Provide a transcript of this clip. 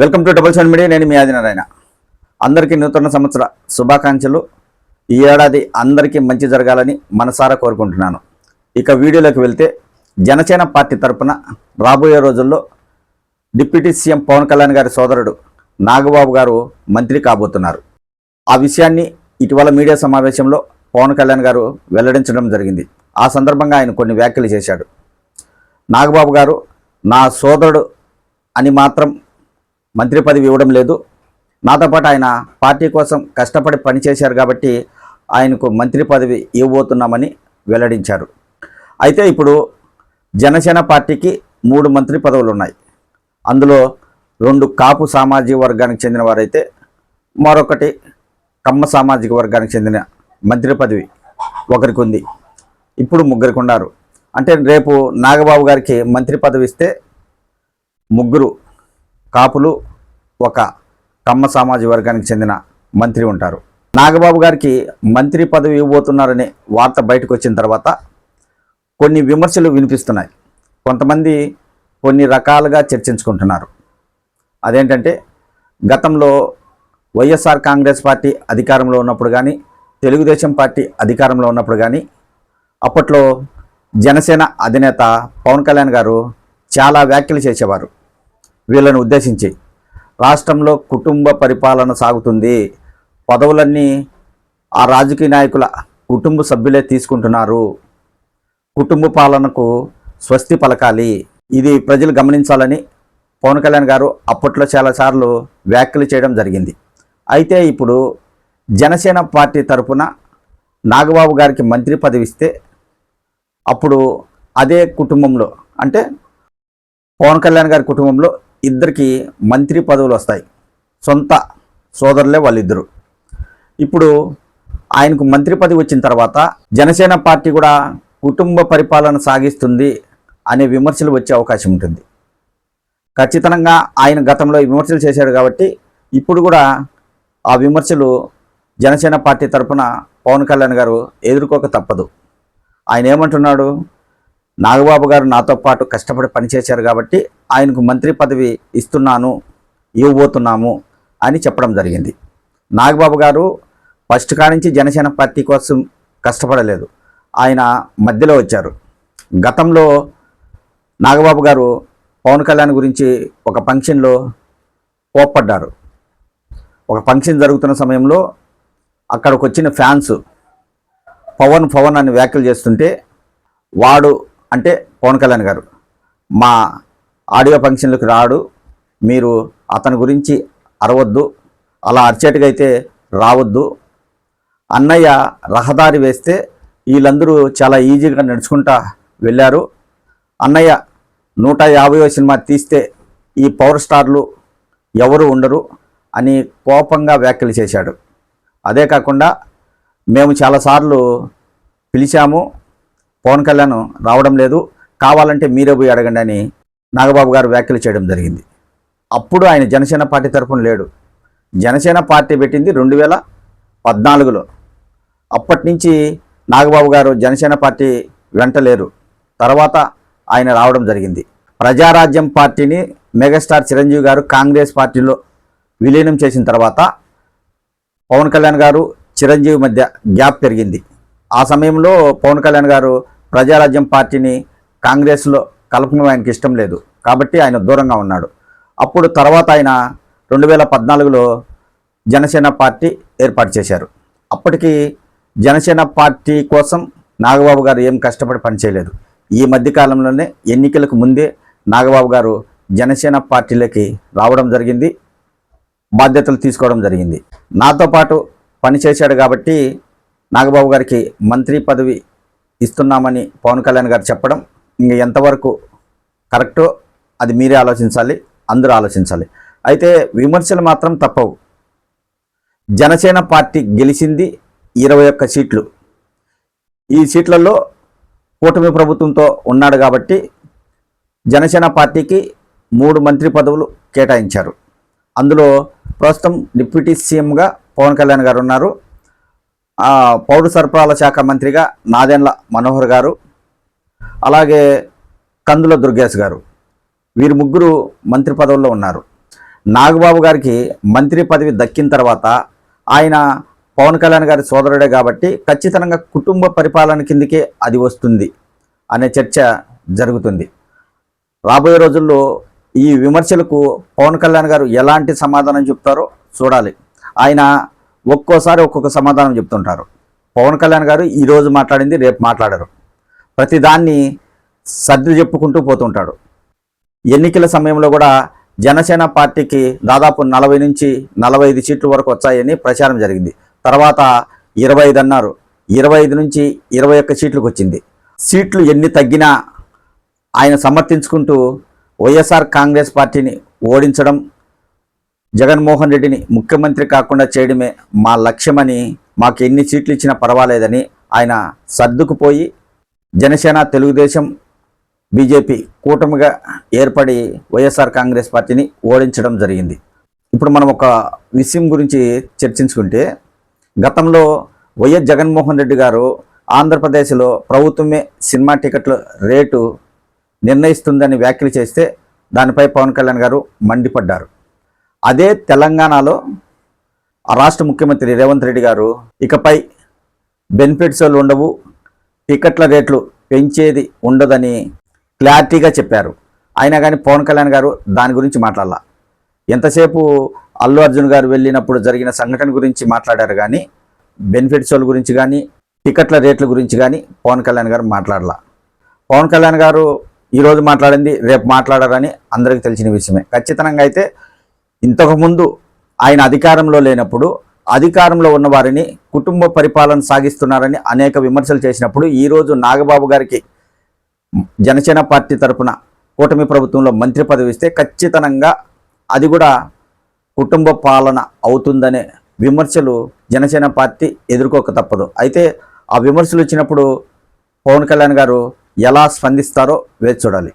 Welcome to double seven media నేను మీ ఆదినారాయణ. అందరికీ నూతన సంవత్సర శుభాకాంక్షలు. ఈ ఏడాది అందరికీ మంచి జరగాలని మనసారా కోరుకుంటున్నాను. ఇక వీడియోలోకి వెళ్తే జనసేన పార్టీ తరపున రాబోయే రోజుల్లో డిప్యూటీ సీఎం పవన్ కళ్యాణ్ గారి సోదరుడు నాగబాబు గారు మంత్రి కాబోతున్నారు. ఆ విషయాన్ని ఇటీవల మీడియా సమావేశంలో పవన్ కళ్యాణ్ గారు వెల్లడించడం జరిగింది. ఆ సందర్భంగా ఆయన కొన్ని వ్యాఖ్యలు చేశాడు. నాగబాబు గారు నా సోదరుడు అని మాత్రం మంత్రి పదవి ఇవ్వడం లేదు. నాతో పాటు ఆయన పార్టీ కోసం కష్టపడి పనిచేశారు కాబట్టి ఆయనకు మంత్రి పదవి ఇవ్వబోతున్నామని వెల్లడించారు. అయితే ఇప్పుడు జనసేన పార్టీకి మూడు మంత్రి పదవులు ఉన్నాయి. అందులో రెండు కాపు సామాజిక వర్గానికి చెందిన వారైతే మరొకటి కమ్మ సామాజిక వర్గానికి చెందిన మంత్రి పదవి ఒకరికి ఉంది ఇప్పుడు ముగ్గురికి ఉన్నారు అంటే రేపు నాగబాబు గారికి మంత్రి పదవి ఇస్తే ముగ్గురు కాపులు ఒక కమ్మ సామాజిక వర్గానికి చెందిన మంత్రి ఉంటారు. నాగబాబు గారికి మంత్రి పదవి ఇవ్వబోతున్నారనే వార్త బయటకు వచ్చిన తర్వాత కొన్ని విమర్శలు వినిపిస్తున్నాయి. కొంతమంది కొన్ని రకాలుగా చర్చించుకుంటున్నారు. అదేంటంటే గతంలో వైఎస్ఆర్ కాంగ్రెస్ పార్టీ అధికారంలో ఉన్నప్పుడు కానీ తెలుగుదేశం పార్టీ అధికారంలో ఉన్నప్పుడు కానీ అప్పట్లో జనసేన అధినేత పవన్ కళ్యాణ్ గారు చాలా వ్యాఖ్యలు చేసేవారు. వీళ్ళని ఉద్దేశించి. రాష్ట్రంలో కుటుంబ పరిపాలన సాగుతుంది. పదవులన్నీ ఆ రాజకీయ నాయకుల కుటుంబ సభ్యులే తీసుకుంటున్నారు. కుటుంబ పాలనకు స్వస్తి పలకాలి. ఇది ప్రజలు గమనించాలని పవన్ కళ్యాణ్ గారు అప్పట్లో చాలాసార్లు వ్యాఖ్యలు చేయడం జరిగింది. అయితే ఇప్పుడు జనసేన పార్టీ తరపున నాగబాబు గారికి మంత్రి పదవి ఇస్తే అప్పుడు అదే కుటుంబంలో అంటే పవన్ కళ్యాణ్ గారి కుటుంబంలో ఇద్దరికి మంత్రి పదవులు వస్తాయి. సొంత సోదరులే వాళ్ళిద్దరు. ఇప్పుడు ఆయనకు మంత్రి పదవి వచ్చిన తర్వాత జనసేన పార్టీ కూడా కుటుంబ పరిపాలన సాగిస్తుంది అనే విమర్శలు వచ్చే అవకాశం ఉంటుంది. ఖచ్చితంగా ఆయన గతంలో విమర్శలు చేశాడు కాబట్టి ఇప్పుడు కూడా ఆ విమర్శలు జనసేన పార్టీ తరఫున పవన్ కళ్యాణ్ గారు ఎదుర్కోక తప్పదు. ఆయన ఏమంటున్నాడు? నాగబాబు గారు నాతో పాటు కష్టపడి పనిచేశారు కాబట్టి ఆయనకు మంత్రి పదవి ఇస్తున్నాను ఇవ్వబోతున్నాము అని చెప్పడం జరిగింది. నాగబాబు గారు ఫస్ట్ కానించి జనసేన పార్టీ కోసం కష్టపడలేదు. ఆయన మధ్యలో వచ్చారు. గతంలో నాగబాబు గారు పవన్ కళ్యాణ్ గురించి ఒక ఫంక్షన్లో కోప్పడ్డారు. ఒక ఫంక్షన్ జరుగుతున్న సమయంలో అక్కడికి వచ్చిన ఫ్యాన్స్ పవన్ పవన్ అని వ్యాఖ్యలు చేస్తుంటే వాడు అంటే పవన్ కళ్యాణ్ గారు మా ఆడియో ఫంక్షన్లకు రాడు మీరు అతని గురించి అరవద్దు అలా అరిచేటుగైతే రావద్దు. అన్నయ్య రహదారి వేస్తే వీళ్ళందరూ చాలా ఈజీగా నడుచుకుంటా వెళ్ళారు. అన్నయ్య నూట యాభైవ సినిమా తీస్తే ఈ పవర్ స్టార్లు ఎవరు ఉండరు అని కోపంగా వ్యాఖ్యలు చేశాడు. అదే కాకుండా మేము చాలాసార్లు పిలిచాము పవన్ కళ్యాణ్ రావడం లేదు. కావాలంటే మీరే పోయి అడగండి అని నాగబాబు గారు వ్యాఖ్యలు చేయడం జరిగింది. అప్పుడు ఆయన జనసేన పార్టీ తరఫున లేడు. జనసేన పార్టీ పెట్టింది రెండు వేల పద్నాలుగులో. అప్పటి నుంచి నాగబాబు గారు జనసేన పార్టీ వెంట లేరు. తర్వాత ఆయన రావడం జరిగింది. ప్రజారాజ్యం పార్టీని మెగాస్టార్ చిరంజీవి గారు కాంగ్రెస్ పార్టీలో విలీనం చేసిన తర్వాత పవన్ కళ్యాణ్ గారు చిరంజీవి మధ్య గ్యాప్ పెరిగింది. ఆ సమయంలో పవన్ కళ్యాణ్ గారు ప్రజారాజ్యం పార్టీని కాంగ్రెస్లో కలపడం ఆయనకి ఇష్టం లేదు. కాబట్టి ఆయన దూరంగా ఉన్నాడు. అప్పుడు తర్వాత ఆయన రెండు వేల పద్నాలుగులో జనసేన పార్టీ ఏర్పాటు చేశారు. అప్పటికి జనసేన పార్టీ కోసం నాగబాబు గారు ఏం కష్టపడి పనిచేయలేదు. ఈ మధ్యకాలంలోనే ఎన్నికలకు ముందే నాగబాబు గారు జనసేన పార్టీలోకి రావడం జరిగింది. బాధ్యతలు తీసుకోవడం జరిగింది. నాతో పాటు పనిచేశాడు కాబట్టి నాగబాబు గారికి మంత్రి పదవి ఇస్తున్నామని పవన్ కళ్యాణ్ గారు చెప్పడం ఇంక ఎంతవరకు కరెక్టో అది మీరే ఆలోచించాలి అందరూ ఆలోచించాలి. అయితే విమర్శలు మాత్రం తప్పవు. జనసేన పార్టీ గెలిచింది ఇరవై ఒక్క సీట్లు. ఈ సీట్లలో కూటమి ప్రభుత్వంతో ఉన్నాడు కాబట్టి జనసేన పార్టీకి మూడు మంత్రి పదవులు కేటాయించారు. అందులో ప్రస్తుతం డిప్యూటీ సీఎంగా పవన్ కళ్యాణ్ గారు ఉన్నారు. పౌర సరఫరాల శాఖ మంత్రిగా నాదెండ్ల మనోహర్ గారు అలాగే కందుల దుర్గేష్ గారు. వీరు ముగ్గురు మంత్రి పదవుల్లో ఉన్నారు. నాగబాబు గారికి మంత్రి పదవి దక్కిన తర్వాత ఆయన పవన్ కళ్యాణ్ గారి సోదరుడే కాబట్టి ఖచ్చితంగా కుటుంబ పరిపాలన కిందకే అది వస్తుంది అనే చర్చ జరుగుతుంది. రాబోయే రోజుల్లో ఈ విమర్శలకు పవన్ కళ్యాణ్ గారు ఎలాంటి సమాధానం చెప్తారో చూడాలి. ఆయన ఒక్కోసారి ఒక్కొక్క సమాధానం చెప్తుంటారు. పవన్ కళ్యాణ్ గారు ఈరోజు మాట్లాడింది రేపు మాట్లాడరు. ప్రతిదాన్ని సర్ది చెప్పుకుంటూ పోతుంటాడు. ఎన్నికల సమయంలో కూడా జనసేన పార్టీకి దాదాపు నలభై నుంచి నలభై ఐదు సీట్ల వరకు వచ్చాయని ప్రచారం జరిగింది. తర్వాత ఇరవై ఐదు అన్నారు. ఇరవై ఐదు నుంచి ఇరవై ఒక్క సీట్లకు వచ్చింది. సీట్లు ఎన్ని తగ్గినా ఆయన సమర్థించుకుంటూ వైఎస్ఆర్ కాంగ్రెస్ పార్టీని ఓడించడం జగన్మోహన్ రెడ్డిని ముఖ్యమంత్రి కాకుండా చేయడమే మా లక్ష్యమని మాకు ఎన్ని సీట్లు ఇచ్చినా పర్వాలేదని ఆయన సర్దుకుపోయి జనసేన తెలుగుదేశం బీజేపీ కూటమిగా ఏర్పడి వైఎస్ఆర్ కాంగ్రెస్ పార్టీని ఓడించడం జరిగింది. ఇప్పుడు మనం ఒక విషయం గురించి చర్చించుకుంటే గతంలో వైఎస్ జగన్మోహన్ రెడ్డి గారు ఆంధ్రప్రదేశ్లో ప్రభుత్వమే సినిమా టికెట్ల రేటు నిర్ణయిస్తుందని వ్యాఖ్యలు చేస్తే దానిపై పవన్ కళ్యాణ్ గారు మండిపడ్డారు. అదే తెలంగాణలో ఆ రాష్ట్ర ముఖ్యమంత్రి రేవంత్ రెడ్డి గారు ఇకపై బెనిఫిట్స్ ఉండవు టికెట్ల రేట్లు పెంచేది ఉండదని క్లారిటీగా చెప్పారు. అయినా కానీ పవన్ కళ్యాణ్ గారు దాని గురించి మాట్లాడాల. ఎంతసేపు అల్లు అర్జున్ గారు వెళ్ళినప్పుడు జరిగిన సంఘటన గురించి మాట్లాడారు కానీ బెనిఫిట్స్ గురించి కానీ టికెట్ల రేట్ల గురించి కానీ పవన్ కళ్యాణ్ గారు మాట్లాడాల. పవన్ కళ్యాణ్ గారు ఈరోజు మాట్లాడింది రేపు మాట్లాడారని అందరికీ తెలిసిన విషయమే. ఖచ్చితంగా అయితే ఇంతకుముందు ఆయన అధికారంలో లేనప్పుడు అధికారంలో ఉన్న వారిని కుటుంబ పరిపాలన సాగిస్తున్నారని అనేక విమర్శలు చేసినప్పుడు ఈరోజు నాగబాబు గారికి జనసేన పార్టీ తరపున కూటమి ప్రభుత్వంలో మంత్రి పదవి ఇస్తే ఖచ్చితంగా అది కూడా కుటుంబ పాలన అవుతుందనే విమర్శలు జనసేన పార్టీ ఎదుర్కోక తప్పదు. అయితే ఆ విమర్శలు వచ్చినప్పుడు పవన్ కళ్యాణ్ గారు ఎలా స్పందిస్తారో వేచి చూడాలి.